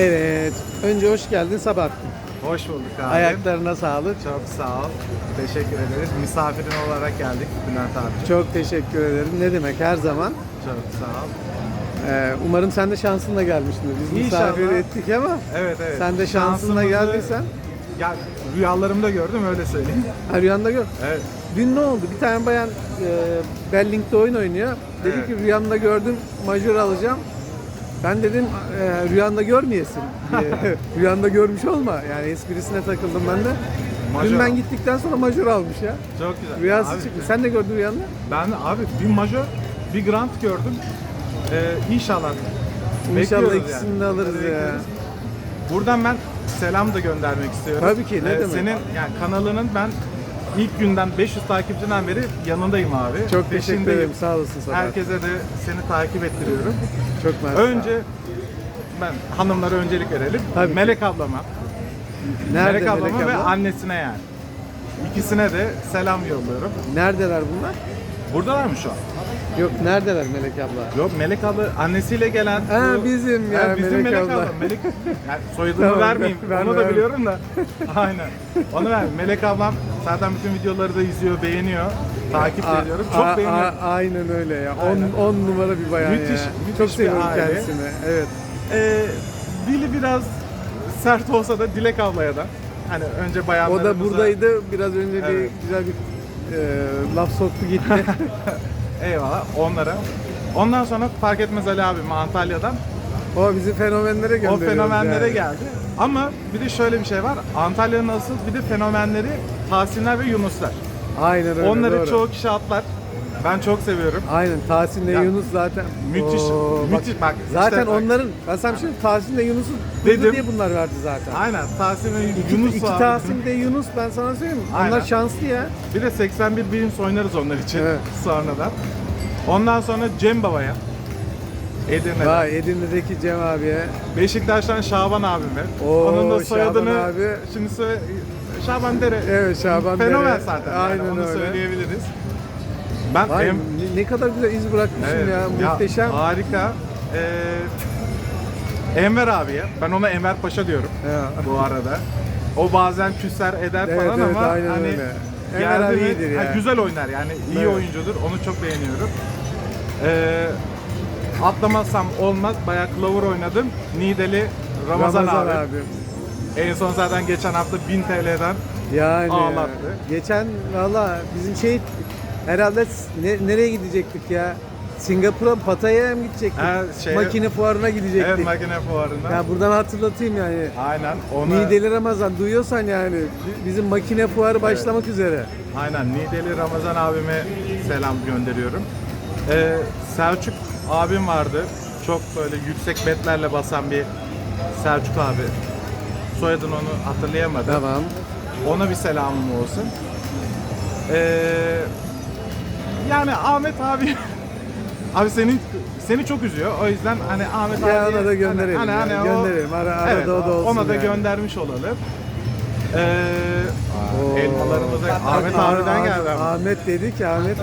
Evet. Önce hoş geldin Sabahattin. Hoş bulduk abi. Ayaklarına sağlık. Çok sağ ol. Teşekkür ederiz. Misafirin olarak geldik Bülent abi. Çok teşekkür ederim. Ne demek her zaman. Çok sağ ol. Ee, umarım sen de şansınla gelmişsindir. Biz İnşallah. misafir ettik ama Evet evet. sen de şansınla Şansımızı- geldiysen. Ya rüyalarımda gördüm öyle söyleyeyim. Ha, rüyanda gör. Evet. Dün ne oldu? Bir tane bayan e, Belling'de oyun oynuyor. Dedi Evet. ki rüyamda gördüm majör alacağım. Ben dedim e, rüyanda görmeyesin diye. rüyanda görmüş olma. Yani esprisine takıldım ben de. Majör Dün ben gittikten sonra majör almış ya. Çok güzel. Rüyası Abi, çıktı. Sen de gördün rüyanda. Ben abi bir majör, bir grant gördüm. Ee, inşallah. İnşallah ikisini de alırız ya. Buradan ben selam da göndermek istiyorum. Tabii ki, ne demek. Senin yani kanalının ben ilk günden 500 takipçiden beri yanındayım abi. Çok teşekkür Peşindeyim. ederim. Sağ olasın Sabahattin. Herkese de seni takip ettiriyorum. Çok mersi. Önce ben hanımlara öncelik verelim. Tabii. Melek ablama. Nerede Melek ablama Melek ve abla? annesine yani. İkisine de selam yolluyorum. Neredeler bunlar? Buradalar mı şu an? Yok neredeler Melek abla? Yok Melek abla annesiyle gelen. Ha, bizim ya, bizim Melek Melek, abla. abla. Melek, yani soyadını Tamam, vermeyeyim. ben- Onu da biliyorum da. Aynen. Onu ver. Melek ablam zaten bütün videoları da izliyor, beğeniyor. Takip A- ediyorum. Çok a- beğeniyorum. a- aynen öyle ya. Aynen. 10 10 numara bir bayan Müthiş, ya. müthiş Çok bir seviyorum kendisini. Evet. Ee, dili biraz sert olsa da Dilek ablaya da. Hani önce O bayanlarımıza... da buradaydı. Biraz önce bir Evet. güzel bir e, laf soktu gitti. Eyvallah onlara. Ondan sonra fark etmez Ali abim Antalya'dan. o bizi fenomenlere O gönderiyor. fenomenlere geldi. Ama bir de şöyle bir şey var. Antalya'nın asıl bir de fenomenleri Tahsinler ve Yunuslar. Aynen öyle. Onları doğru. çoğu kişi atlar. Ben çok seviyorum. Aynen Tahsin'le Ya, Yunus zaten. müthiş, müthiş. Bak, zaten bak. onların ben sana bir şey Tahsin'le Yunus'un Dedim. diye bunlar verdi zaten. Aynen Tahsin ve İki, Yunus iki var. Tahsin de Yunus ben sana söyleyeyim. Onlar Aynen. şanslı ya. Bir de 81 Beans oynarız onlar için Evet. sonradan. Ondan sonra Cem Baba'ya. Edirne'den. Vay Edirne'deki Cem abiye. Beşiktaş'tan Şaban abime. Oo, Onun da soyadını Şaban abi. şimdi söyle Şaban Dere. Evet, Şaban Fenomen Dere. zaten. Aynen yani, onu öyle. söyleyebiliriz. Ben Vay em- ne- ne kadar güzel iz bırakmışsın Evet, ya. Muhteşem. harika. Ee, Enver abiye. Ben ona Enver Paşa diyorum Ya. bu arada. O bazen küser eder Evet, falan evet, ama aynen hani öyle. Enver geldi abi mi- iyidir ha, ya. güzel oynar yani iyi Evet. oyuncudur. Onu çok beğeniyorum. Ee, atlamazsam olmaz. Bayağı Clover oynadım. Nideli Ramazan, abi. En son zaten geçen hafta 1000 TL'den Yani Ağlattı. geçen valla bizim şey herhalde ne- nereye gidecektik ya? Singapur'a Pattaya'ya mı gidecektik? Ha, şeye- Makine fuarına gidecektik. evet makine fuarında. ya buradan hatırlatayım yani. Aynen. Ona, Nideli Ramazan duyuyorsan yani bi- bizim makine fuarı başlamak üzere. Aynen Nideli Ramazan abime selam gönderiyorum. Ee, Selçuk abim vardı. Çok böyle yüksek betlerle basan bir Selçuk abi. Soyadını onu hatırlayamadım. Tamam. Ona bir selamım olsun. Ee, yani Ahmet abi abi senin seni çok üzüyor. O yüzden hani Ahmet Ya abi ona da gönderelim ya, o- gönderelim. Ara- arada o da olsun Ona da yani. göndermiş olalım. Ee, Ahmet Ah- abiden geldi. ama. Ahmet dedik ya Ahmet.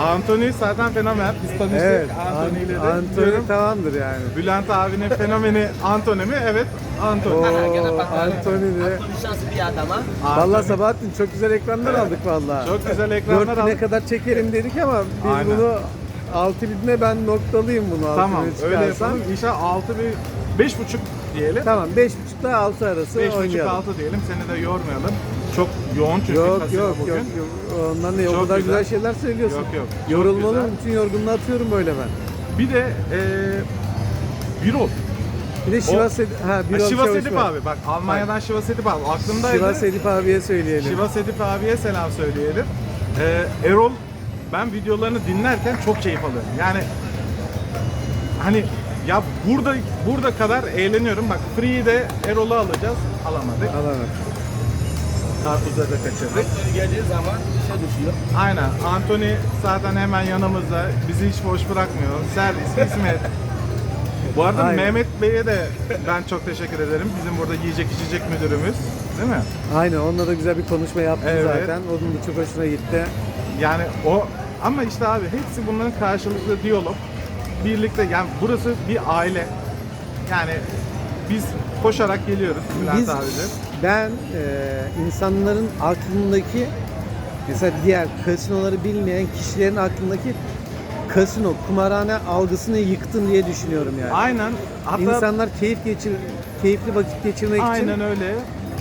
Anthony zaten fenomen. Biz tanıştık Evet. Anthony ile de. An- Anthony Diyorum, tamamdır yani. Bülent abinin fenomeni Anthony mi? Evet. Anthony. Oo, Anthony de. şanslı bir adam ha. Anthony. Vallahi Sabahattin çok güzel ekranlar aldık vallahi. Çok güzel ekranlar 4000'e aldık. kadar çekelim dedik ama biz Aynen. bunu 6000'e ben noktalıyım bunu. Tamam 6000'e öyle çıkarsam. yapalım. İnşallah 6 bir 5.5 diyelim. Tamam 5.5 ile 6 arası 5.5 oynayalım. 6 diyelim. Seni de yormayalım. Çok yoğun çünkü Yok kasino yok bugün. yok yok. Ondan ne o kadar güzel. güzel. şeyler söylüyorsun. Yok, yok. Çok Yorulmalı güzel. bütün yorgunluğu atıyorum böyle ben. Bir de eee Birol. Bir de Şivas Edip, ha, bir Şivas Çavuş Edip abi. Bak Almanya'dan Şivas Edip abi. Aklımdaydı. Şivas Edip abiye söyleyelim. Şivas Edip abiye selam söyleyelim. Ee, Erol ben videolarını dinlerken çok keyif alıyorum. Yani hani ya burada burada kadar eğleniyorum. Bak Free'de Erol'u alacağız. Alamadık. Alalım. Karpuzları da kaçırdık. Geldiği zaman işe düşüyor. Aynen. Anthony zaten hemen yanımızda. Bizi hiç boş bırakmıyor. Servis, hizmet. Bu arada Aynen. Mehmet Bey'e de ben çok teşekkür ederim. Bizim burada yiyecek içecek müdürümüz. Değil mi? Aynen onunla da güzel bir konuşma yaptı Evet. zaten. Onun da çok hoşuna gitti. Yani o ama işte abi hepsi bunların karşılıklı diyalog. Birlikte yani burası bir aile. Yani Biz koşarak geliyoruz Bülent Biz, abiyle. ben e, insanların aklındaki mesela diğer kasinoları bilmeyen kişilerin aklındaki kasino, kumarhane algısını yıktın diye düşünüyorum yani. Aynen. Hatta İnsanlar keyif geçir, keyifli vakit geçirmek için Aynen öyle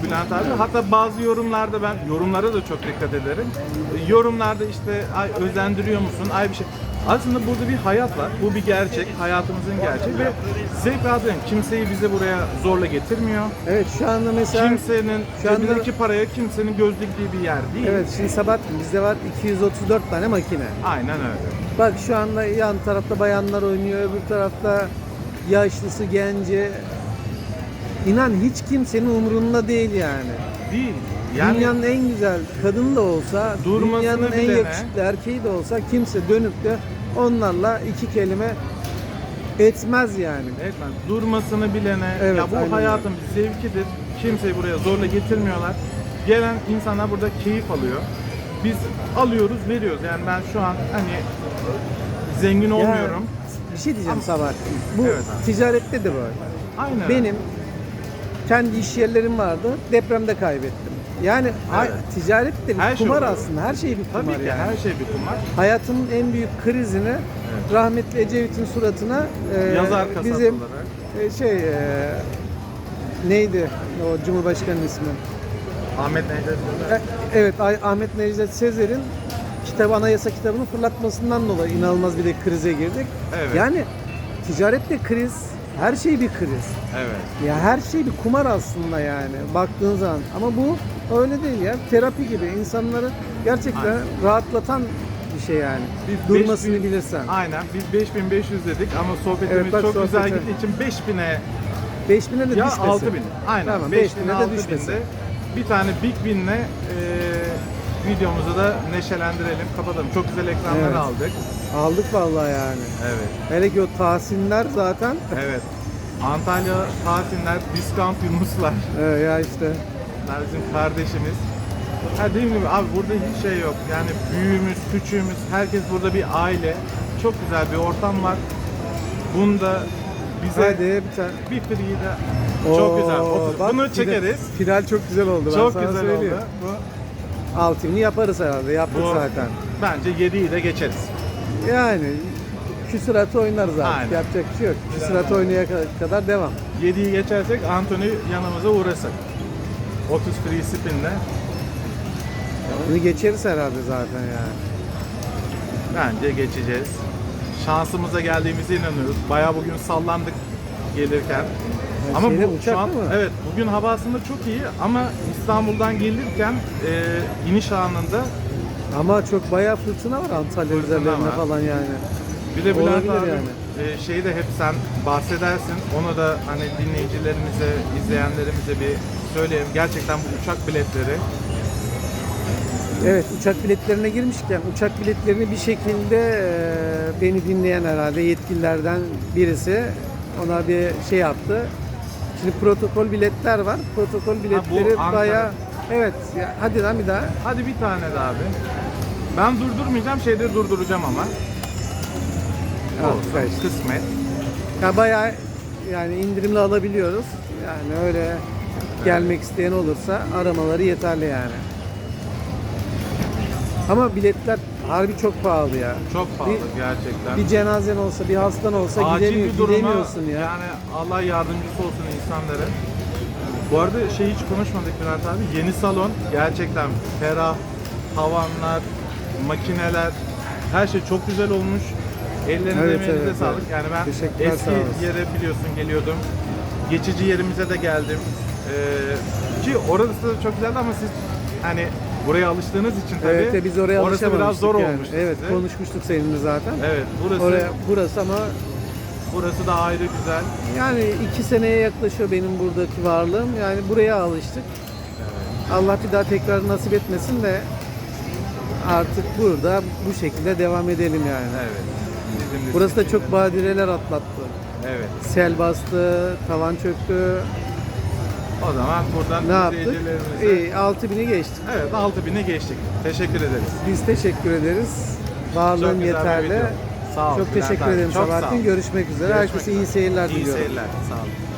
Bülent abi. Hatta bazı yorumlarda ben yorumlara da çok dikkat ederim. Yorumlarda işte ay özendiriyor musun? Ay bir şey. Aslında burada bir hayat var. Bu bir gerçek. Hayatımızın gerçeği ve zevk aldığım kimseyi bize buraya zorla getirmiyor. Evet şu anda mesela Kimsenin şu anda- cebindeki paraya kimsenin göz diktiği bir yer değil. evet şimdi sabah bizde var 234 tane makine. Aynen öyle. Bak şu anda yan tarafta bayanlar oynuyor, öbür tarafta yaşlısı, genci. İnan hiç kimsenin umurunda değil yani. Değil. Yani Dünyanın en güzel kadını da olsa, Durmasını dünyanın en bilene- yakışıklı erkeği de olsa kimse dönüp de onlarla iki kelime etmez yani. Etmez. Durmasını bilene, Evet, ya bu hayatın bir zevkidir. Kimseyi buraya zorla getirmiyorlar. Gelen insanlar burada keyif alıyor. Biz alıyoruz, veriyoruz. Yani ben şu an hani zengin olmuyorum. Ya, bir şey diyeceğim Sabahattin. Bu Evet abi. ticarette de böyle. Aynen. Benim kendi iş yerlerim vardı. Depremde kaybettim. Yani Evet. ticaret de bir Her şey kumar oluyor. aslında. Her şey bir kumar Tabii ki yani. her şey bir kumar. Hayatımın en büyük krizini rahmetli Ecevit'in suratına e, Yazar bizim olarak. e, şey e, neydi o Cumhurbaşkanı'nın ismi? Ahmet Necdet Sezer. E, Evet Ahmet Necdet Sezer'in kitabı anayasa kitabını fırlatmasından dolayı inanılmaz bir de krize girdik. Evet. Yani ticarette kriz, her şey bir kriz. Evet. Ya her şey bir kumar aslında yani baktığın zaman. Ama bu öyle değil ya. Terapi gibi insanları gerçekten Aynen. rahatlatan bir şey yani. Biz Durmasını 5000 bilirsen. Aynen. Biz 5500 dedik ama sohbetimiz Evet, bak çok güzel sohbete. gittiği için 5000'e 5000'e de ya düşmesin. 6000. Aynen. Tamam 5000'e 5000'e de 6000'de düşmesin. bir tane Big Win'le e, videomuzu da neşelendirelim, kapatalım. Çok güzel ekranları Evet. aldık. Aldık vallahi yani. Evet. Hele ki o tahsinler zaten. Evet. Antalya Tahsinler, Discount Yunuslar. Evet ya işte. Bunlar bizim kardeşimiz. Ha dediğim gibi abi burada hiç şey yok. Yani büyüğümüz, küçüğümüz, herkes burada bir aile. Çok güzel bir ortam var. Bunda bize Hadi bir tane. bir free de çok güzel. Otur. bak, Bunu final- çekeriz. Final çok güzel oldu. ben Çok sana güzel söyleyeyim. oldu. Bu, Altını yaparız herhalde. Yaptık bu zaten. bence 7'yi de geçeriz. Yani küsuratı oynarız artık. Aynen. Yapacak bir şey yok. Küsuratı oynaya kadar devam. 7'yi geçersek Anthony yanımıza uğrasın. 30 free spinle Bunu geçeriz herhalde zaten yani. bence geçeceğiz. Şansımıza geldiğimize inanıyoruz. Bayağı bugün sallandık gelirken. Ama şeyde bu şu an mi? evet bugün hava aslında çok iyi ama İstanbul'dan gelirken e, iniş anında Ama çok bayağı fırtına var Antalya Fırtına üzerlerinde var. falan yani. bir de Bülent Olabilir abi yani. e, şeyi de hep sen bahsedersin. Onu da hani dinleyicilerimize, izleyenlerimize bir söyleyelim. Gerçekten bu uçak biletleri Evet uçak biletlerine girmişken uçak biletlerini bir şekilde e, beni dinleyen herhalde yetkililerden birisi ona bir şey yaptı. Şimdi protokol biletler var. Protokol biletleri Ankara. bayağı evet ya, hadi lan bir daha. Hadi bir tane de abi. Ben durdurmayacağım, şeyleri durduracağım ama. Olsun, kaç. Kısmet. Ya bayağı yani indirimli alabiliyoruz. Yani öyle gelmek isteyen olursa aramaları yeterli yani. Ama biletler harbi çok pahalı ya. Çok pahalı gerçekten. Bir cenazen olsa, bir hastan olsa gidemiyor, bir gidemiyorsun ya. yani Allah yardımcısı olsun insanlara. Bu arada şey hiç konuşmadık Bülent abi. Yeni salon gerçekten ferah, tavanlar, makineler, her şey çok güzel olmuş. Ellerinize Evet, emeğinize evet, sağlık. evet. Yani ben eski yere biliyorsun geliyordum. Geçici yerimize de geldim. Ee, ki orası da çok güzeldi ama siz hani buraya alıştığınız için tabii Evet, biz oraya orası biraz zor yani. olmuştu Evet, size. konuşmuştuk seninle zaten. Evet, burası Oraya, burası ama burası da ayrı güzel. yani iki seneye yaklaşıyor benim buradaki varlığım. Yani buraya alıştık. Allah bir daha tekrar nasip etmesin de artık burada bu şekilde devam edelim yani. Evet. Bizim Burası da çok de. badireler atlattı. Evet. Sel bastı, tavan çöktü. O zaman buradan Ne yaptık? İyi, 6000'i geçtik. Evet 6000'e geçtik. Teşekkür ederiz. Biz teşekkür ederiz. Varlığın yeterli. Sağ ol Çok teşekkür ederim. Sabahattin. Görüşmek üzere. Görüşmek Herkese iyi seyirler İyi diliyorum. seyirler. Sağ olun.